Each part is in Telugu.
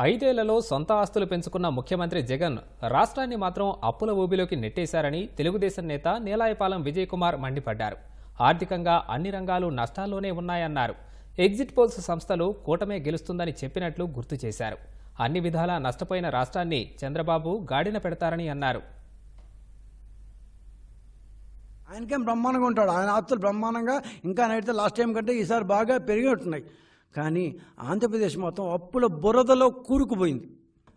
ఐదేళ్ళలో సొంత ఆస్తులు పెంచుకున్న ముఖ్యమంత్రి జగన్ రాష్ట్రాన్ని మాత్రం అప్పుల ఊబిలోకి నెట్టేశారని తెలుగుదేశం నేత నీలాయపాలెం విజయ్ కుమార్ మండిపడ్డారు. ఆర్థికంగా అన్ని రంగాలు నష్టాల్లోనే ఉన్నాయన్నారు. ఎగ్జిట్ పోల్స్ సంస్థలు కూటమే గెలుస్తుందని చెప్పినట్లు గుర్తు చేశారు. అన్ని విధాలా నష్టపోయిన రాష్ట్రాన్ని చంద్రబాబు గాడిన పెడతారని అన్నారు. ఆయనకేం బ్రహ్మాండంగా ఉంటాడు. ఆయన ఆస్తులు బ్రహ్మాండంగా ఇంకా నడితే లాస్ట్ టైం కంటే ఈసారి బాగా పెరిగి ఉంటున్నాయి. కానీ ఆంధ్రప్రదేశ్ మొత్తం అప్పుల బురదలో కూరుకుపోయింది.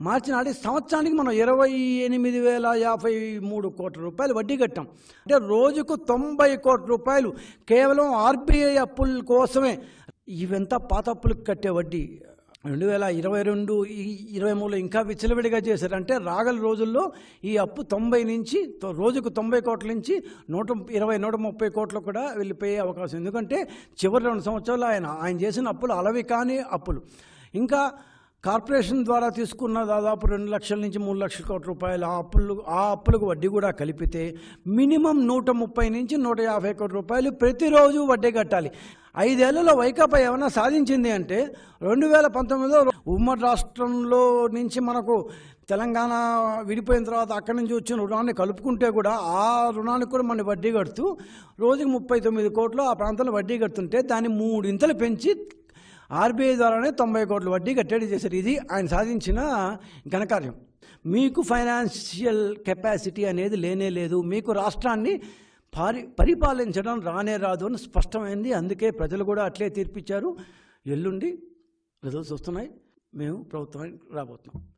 మార్చి నాటి సంవత్సరానికి మనం ఇరవై ఎనిమిది వేల యాభై మూడు కోట్ల రూపాయలు వడ్డీ కట్టాం. అంటే రోజుకు తొంభై కోట్ల రూపాయలు కేవలం ఆర్బీఐ అప్పుల కోసమే. ఇవంతా పాత అప్పులకు కట్టే వడ్డీ. రెండు వేల ఇరవై రెండు ఇరవై మూడులో ఇంకా విచ్చలవిడిగా చేశారు అంటే రాగల రోజుల్లో ఈ అప్పు తొంభై నుంచి తొ- రోజుకు తొంభై కోట్ల నుంచి నూట ఇరవై నూట ముప్పై కోట్లు కూడా వెళ్ళిపోయే అవకాశం. ఎందుకంటే చివరి రెండు సంవత్సరాలు ఆయన ఆయన చేసిన అప్పులు అలవి కాని అప్పులు. ఇంకా కార్పొరేషన్ ద్వారా తీసుకున్న దాదాపు రెండు లక్షల నుంచి మూడు లక్షల కోట్ల రూపాయలు ఆ అప్పులు ఆ అప్పులకు వడ్డీ కూడా కలిపితే మినిమం నూట ముప్పై నుంచి నూట యాభై కోట్ల రూపాయలు ప్రతిరోజు వడ్డీ కట్టాలి. ఐదేళ్ళలో వైకాపా ఏమైనా సాధించింది అంటే రెండు వేల పంతొమ్మిదిలో ఉమ్మడి రాష్ట్రంలో నుంచి మనకు తెలంగాణ విడిపోయిన తర్వాత అక్కడి నుంచి వచ్చిన రుణాన్ని కలుపుకుంటే కూడా ఆ రుణానికి కూడా మన వడ్డీ కడుతూ రోజుకి ముప్పై తొమ్మిది కోట్లు ఆ ప్రాంతంలో వడ్డీ కడుతుంటే దాన్ని మూడింతలు పెంచి ఆర్బీఐ ద్వారానే తొంభై కోట్ల వడ్డీ కట్టేది చేశారు. ఇది ఆయన సాధించిన ఘనకార్యం. మీకు ఫైనాన్షియల్ కెపాసిటీ అనేది లేనే లేదు. మీకు రాష్ట్రాన్ని పారి పరిపాలించడం రానే రాదు అని స్పష్టమైంది. అందుకే ప్రజలు కూడా అట్లే తీర్పిచ్చారు. ఎల్లుండి రిజల్ట్స్ వస్తున్నాయి. మేము ప్రభుత్వానికి రాబోతున్నాం.